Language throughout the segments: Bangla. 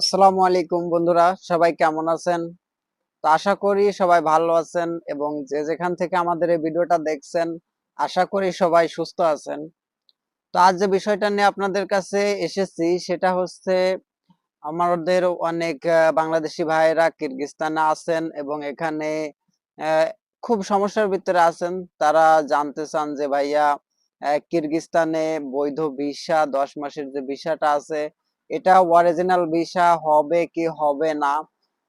আসসালামু আলাইকুম বন্ধুরা, সবাই কেমন আছেন? তো আশা করি সবাই ভালো আছেন এবং যে যেখান থেকে আমাদের এই ভিডিওটা দেখছেন, আশা করি সবাই সুস্থ আছেন। তো আজ যে বিষয়টা নিয়ে আপনাদের কাছে এসেছি, সেটা হচ্ছে আমাদের অনেক বাংলাদেশি ভাইয়েরা কিরগিস্তানে আছেন এবং এখানে খুব সমস্যার ভিতরে আছেন। তারা জানতে চান যে ভাইয়া কিরগিস্তানে বৈধ ভিসা, দশ মাসের যে ভিসাটা আছে এটা অরিজিনাল ভিসা হবে কি হবে না,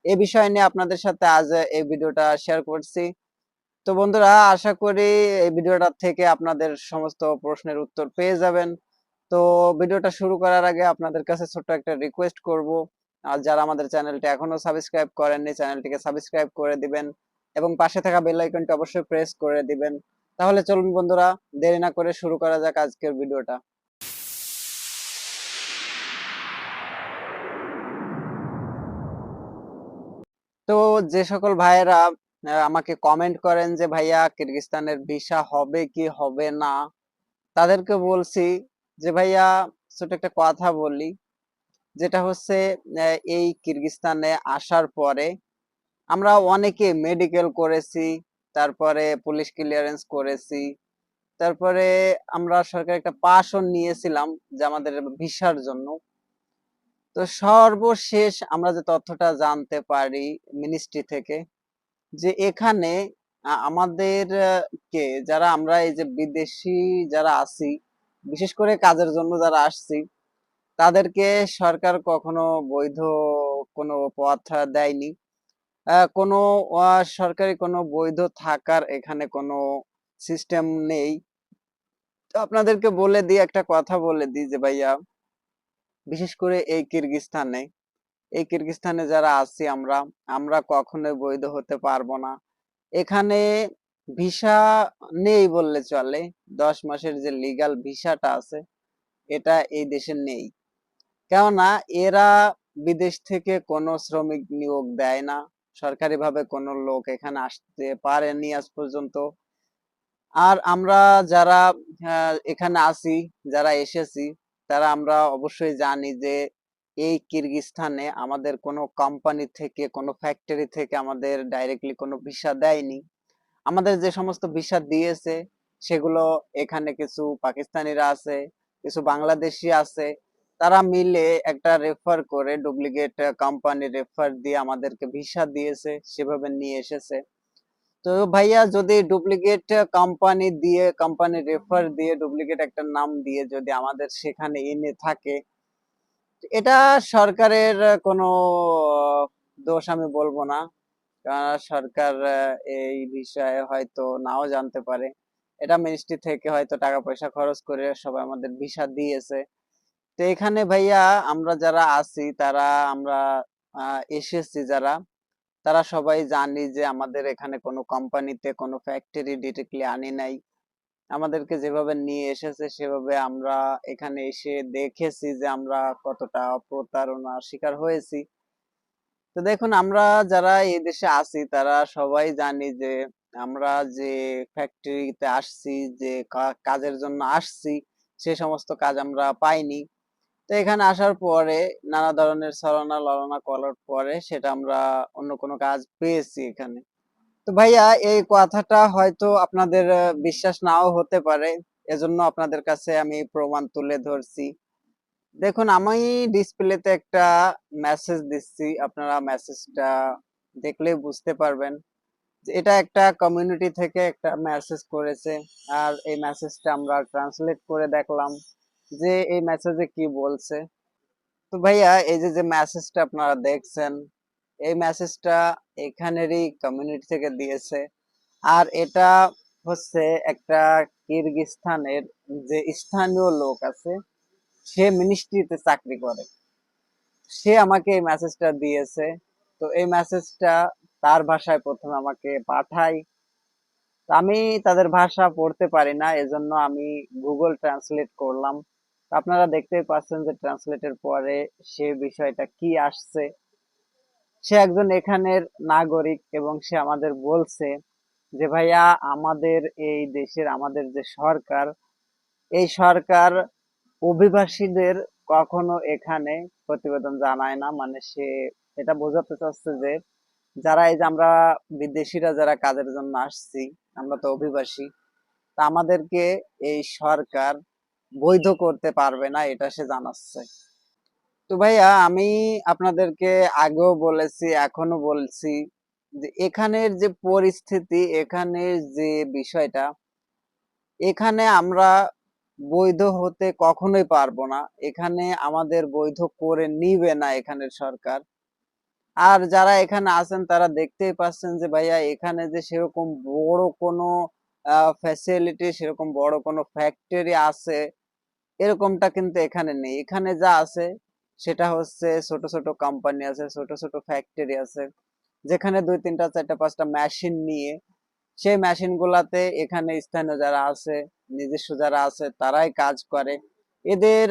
এ বিষয় নিয়ে আপনাদের সাথে আজ এই ভিডিওটা শেয়ার করছি। তো বন্ধুরা, আশা করি এই ভিডিওটা থেকে আপনাদের সমস্ত প্রশ্নের উত্তর পেয়ে যাবেন। তো ভিডিওটা শুরু করার আগে আপনাদের কাছে ছোট্ট একটা রিকোয়েস্ট করব। আর যারা আমাদের চ্যানেলটি এখনও সাবস্ক্রাইব করেননি চ্যানেলটিকে সাবস্ক্রাইব করে দিবেন এবং পাশে থাকা বেল আইকনটি অবশ্যই প্রেস করে দিবেন। তাহলে চলুন বন্ধুরা, দেরি না করে শুরু করা যাক আজকের ভিডিওটা। যে সকল ভাইয়েরা আমাকে কমেন্ট করেন যে, ভাইয়া, কিরগিস্তানের ভিসা হবে কি হবে না? তাদেরকে বলছি যে, ভাইয়া, ছোট একটা কথা বলি। যেটা হচ্ছে এই কিরগিস্তানে আসার পরে আমরা অনেকে মেডিকেল করেছি, তারপরে পুলিশ ক্লিয়ারেন্স করেছি, তারপরে আমরা সরকার একটা পাসও নিয়েছিলাম যে, আমাদের ভিসার জন্য। তো সর্বশেষ আমরা যে তথ্যটা জানতে পারি মিনিস্ট্রি থেকে, যে এখানে আমাদের কে যারা আমরা এই যে বিদেশি যারা আছি, বিশেষ করে কাজের জন্য যারা আসছি, তাদেরকে সরকার কখনো বৈধ কোনো পথ দেয়নি। কোনো সরকারি কোনো বৈধ থাকার এখানে কোনো সিস্টেম নেই। তো আপনাদেরকে বলে দিই, একটা কথা বলে দিই যে ভাইয়া বিশেষ করে এই কিরগিস্তানে। এই কিরগিস্তানে যারা আছি আমরা আমরা কখনোই বৈধ হতে পারব না। এখানে ভিসা নেই বললে চলে দশ মাসের যে লিগ্যাল ভিসাটা আছে এটা এই দেশে নেই। কেননা এরা বিদেশ থেকে কোনো শ্রমিক নিয়োগ দেয় না সরকারিভাবে কোনো লোক এখানে আসতে পারেনি আজ পর্যন্ত। আর আমরা যারা আহ, এখানে আছি যারা এসেছি তারা আমরা অবশ্যই জানি যে, এই কিরগিস্তানে আমাদের কোনো কোম্পানি থেকে, কোনো ফ্যাক্টরি থেকে আমাদের ডাইরেক্টলি কোনো ভিসা দেয়নি। আমাদের যে সমস্ত ভিসা দিয়েছে, সেগুলো এখানে কিছু পাকিস্তানিরা আছে, কিছু বাংলাদেশি আছে, তারা মিলে একটা রেফার করে ডুপ্লিকেট কোম্পানি রেফার দিয়ে আমাদেরকে ভিসা দিয়েছে, সেভাবে নিয়ে এসেছে। তো ভাইয়া যদি ডুপ্লিকেট কোম্পানি দিয়ে কোম্পানি রেফার দিয়ে ডুপ্লিকেট একটা নাম দিয়ে যদি আমাদের সেখানে এনে থাকে, এটা সরকারের কোনো দোষ আমি বলব না। কারণ সরকার এই বিষয়ে হয়তো নাও জানতে পারে। এটা মিনিস্ট্রি থেকে হয়তো টাকা পয়সা খরচ করে সবাই আমাদের ভিসা দিয়েছে। তো এখানে ভাইয়া আমরা যারা আছি, তারা আমরা এসেছি যারা। তারা সবাই জানি যে আমাদের এখানে কোনো কোম্পানিতে কোনো ফ্যাক্টরি ডিরেক্টলি আনি নাই। আমাদেরকে যেভাবে নিয়ে এসেছে, সেভাবে আমরা এখানে এসে দেখেছি যে আমরা কতটা প্রতারণার শিকার হয়েছি। তো দেখুন, আমরা যারা এই দেশে আছি, তারা সবাই জানি যে আমরা যে ফ্যাক্টরিতে আসছি, যে কাজের জন্য আসছি, সে সমস্ত কাজ আমরা পাইনি। তো এখানে আসার পরে নানা ধরনের ছলনা, ললনা করার পরে সেটা আমরা অন্য কোনো কাজ পেয়েছি এখানে। তো ভাইয়া, এই কথাটা হয়তো আপনাদের বিশ্বাস নাও হতে পারে। এজন্য আপনাদের কাছে আমি প্রমাণ তুলে ধরছি। দেখুন, আমি ডিসপ্লেতে একটা মেসেজ দিচ্ছি। আপনারা মেসেজটা দেখলেই বুঝতে পারবেন এটা একটা কমিউনিটি থেকে একটা মেসেজ করেছে। আর এই মেসেজটা আমরা ট্রান্সলেট করে দেখলাম। যে এই মেসেজে কি বলছে? তো ভাইয়া, এই যে যে মেসেজটা আপনারা দেখছেন, এই মেসেজটা এখানেরই কমিউনিটি থেকে দিয়েছে। আর এটা হচ্ছে একটা কিরগিস্তানের যে স্থানীয় লোক আছে, সে মিনিস্ট্রিতে চাকরি করে। সে আমাকে এই মেসেজটা দিয়েছে। তো এই মেসেজটা তার ভাষায় প্রথমে আমাকে পাঠায় আমি তাদের ভাষা পড়তে পারি না, এজন্য আমি গুগল ট্রান্সলেট করলাম। আপনারা দেখতেই পাচ্ছেন যে ট্রান্সলেটের পরে সে বিষয়টা কি আসছে। সে একজন এখানের নাগরিক এবং সে আমাদের বলছে যে, ভাইয়া, আমাদের এই দেশের, আমাদের যে সরকার, এই সরকার অভিবাসীদের কখনো এখানে প্রতিবেদন জানায় না। মানে সে এটা বোঝাতে চাচ্ছে যে, যারা এই যে আমরা বিদেশিরা যারা কাজের জন্য আসছি, আমরা তো অভিবাসী, তা আমাদেরকে এই সরকার বৈধ করতে পারবে না, এটা সে জানাচ্ছে। তো ভাইয়া, আমি আপনাদেরকে আগেও বলেছি এখনও বলছি যে এখানের যে পরিস্থিতি, এখানের যে বিষয়টা, এখানে আমরা বৈধ হতে কখনোই পারব না। এখানে আমাদের বৈধ করে নিবে না এখানের সরকার। আর যারা এখানে আছেন, তারা দেখতেই পাচ্ছেন যে ভাইয়া, এখানে যে সেরকম বড় কোনো ফ্যাসিলিটি সেরকম বড় কোনো ফ্যাক্টরি আছে, এরকমটা কিন্তু এখানে নেই। এখানে যা আছে, সেটা হচ্ছে ছোট ছোট কোম্পানি আছে, ছোট ছোট ফ্যাক্টরি আছে, যেখানে দুই, তিনটা, চারটা, পাঁচটা মেশিন নিয়ে, সেই মেশিনগুলাতে এখানে স্থানীয় যারা আছে, নিজস্ব যারা আছে, তারাই কাজ করে। এদের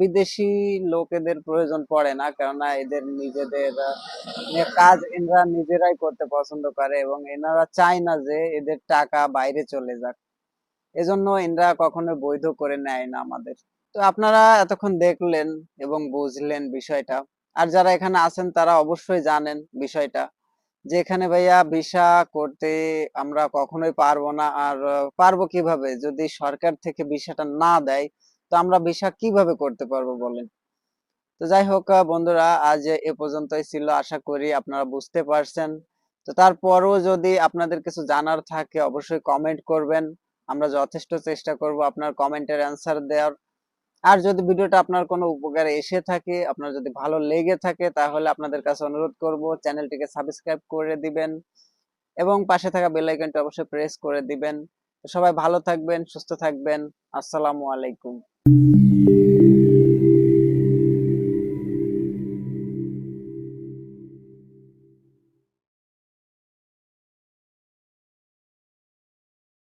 বিদেশি লোক এদের প্রয়োজন পড়ে না। কেননা এদের নিজেদের কাজ এনারা নিজেরাই করতে পছন্দ করে এবং এনারা চায় না যে এদের টাকা বাইরে চলে যাক। এজন্য এনরা কখনো বৈধ করে নেয় না আমাদের। তো আপনারা এতক্ষণ দেখলেন এবং বুঝলেন বিষয়টা। আর যারা এখানে আছেন, তারা অবশ্যই জানেন বিষয়টা। যে এখানে ভাইয়া ভিসা করতে আমরা কখনোই পারব না। আর পারব কীভাবে? যদি সরকার থেকে ভিসাটা না দেয় তো আমরা ভিসা কীভাবে করতে পারব বলেন? তো যাই হোক বন্ধুরা, আজ এ পর্যন্তই ছিল। আশা করি আপনারা বুঝতে পারছেন। তো তারপরও যদি আপনাদের কিছু জানার থাকে, অবশ্যই কমেন্ট করবেন। আমরা যথেষ্ট চেষ্টা করব আপনার কমেন্টের অ্যান্সার দেওয়ার। আর যদি ভিডিওটা আপনার কোনো উপকারে এসে থাকে, আপনার যদি ভালো লেগে থাকে, তাহলে আপনাদের কাছে অনুরোধ করব, চ্যানেলটিকে সাবস্ক্রাইব করে দিবেন এবং পাশে থাকা বেল আইকনটি অবশ্যই প্রেস করে দিবেন। সবাই ভালো থাকবেন, সুস্থ থাকবেন। আসসালামু আলাইকুম। Música